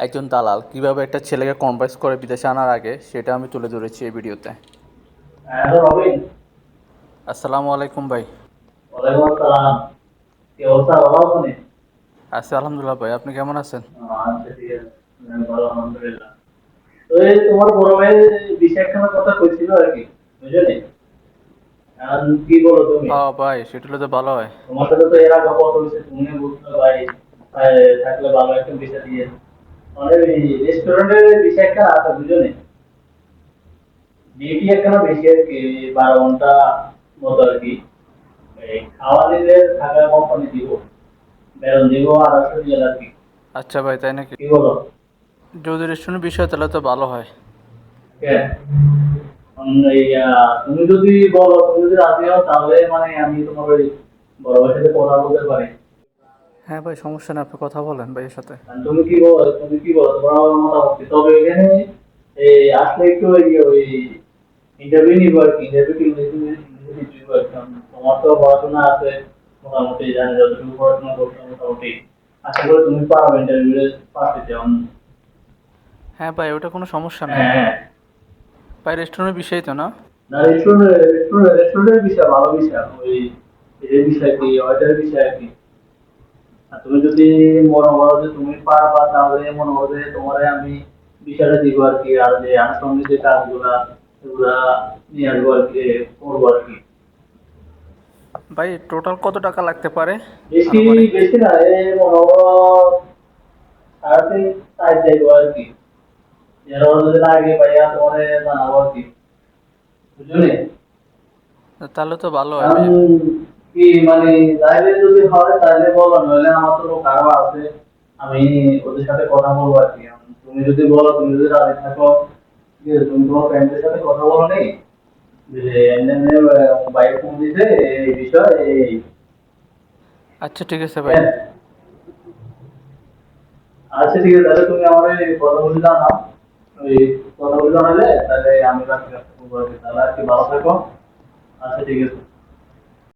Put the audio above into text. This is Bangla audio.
একজন দালাল কীভাবে একটা ছেলেকে কনভার্স করে বিদেশে আনার আগে সেটা আমি তুলে ধরেছি এই ভিডিওতে আসসালামু আলাইকুম ভাই। আছি আলহামদুলিল্লাহ ভাই আপনি কেমন আছেন? আচ্ছা তোমার বড় ভাই বিষয় একখানার কথা কইছিল আর কি বুঝলি? কি বলো তুমি? ও ভাই সেটা হলে তো ভালো হয়। তোমার সাথে তো এর কথা হয়েছে তুমি বুঝতে ভাই থাকলে ভালো একটা বিষয় দিয়ে রেস্টুরেন্টের বিষয় একটা আছে একখানা বেশি আর কি বারো ঘণ্টা মতো আর কি। খাওয়া দিলে থাকা কোম্পানি দিব। বেতন দিব আড়াইশো দিয়ে আর কি। আচ্ছা ভাই তাই নাকি? কি বলো? যদি রেস্টুরেন্ট বিষয় তাহলে তো ভালো হয়। হ্যাঁ। তুমি যদি বলো তুমি যদি রাজি হও তাহলে মানে আমি তোমার ওই বড় ভাইয়ের সাথে কথা বলতে পারি। হ্যাঁ ভাই সমস্যা নেই আপনি কথা বলেন ভাইয়ের সাথে। তুমি কি বলো তুমি কি বলো তোমার আমার মতামত কি? তবে এখানে এই আসলে একটু ওই ওই ইন্টারভিউ নিব আর কি ইন্টারভিউ কি তোমার তো পড়াশোনা আছে মোটামুটি জানি যতটুকু পড়াশোনা করছ মোটামুটি। আশা করি তুমি পারবে ইন্টারভিউ পাস দিতে হ্যাঁ ভাই ওটা কোনো সমস্যা নেই। হ্যাঁ হ্যাঁ। ভাই রেস্টুরেন্টের বিষয় তো না? না রেস্টুরেন্ট রেস্টুরেন্ট রেস্টুরেন্টের বিষয় ভালো বিষয় ওই এর বিষয় কি ওইটার বিষয় কি? তুমি যদি মনে করো যে তুমি পারবা তাহলে মনে করো যে তোমার আমি বিষয়টা দিব আর কি আর যে আনুষঙ্গিক যে কাজগুলা এগুলা নিয়ে আসব আর কি করব আর কি। ভাই টোটাল কত টাকা লাগতে পারে? বেশি? বেশি না এই মনে করো সাড়ে তিন চার যাইবো আর কি। এর যদি লাগে ভাইয়া তোমার জানাব আর কি। বুঝলি? তাহলে তো ভালো হয় কি মানে লাইভে যদি হয় তাহলে বলো নইলে আমার তো লোক আরও আছে আমি ওদের সাথে কথা বলব আর কি। তুমি যদি বলো তুমি যদি রাজি থাকো যে তুমি তোমার ফ্রেন্ডের সাথে কথা বলো নেই যে এমনি বাইক ফোন দিতে এই বিষয় এই। আচ্ছা ঠিক আছে ভাই। হ্যাঁ। আচ্ছা ঠিক আছে তাহলে তুমি আমার এই কথাগুলো জানাও। ওই কথাগুলো জানালে তাহলে আমি রাখি রাখতে পারব আর কি। তাহলে আর কি ভালো থাকো। আচ্ছা ঠিক আছে।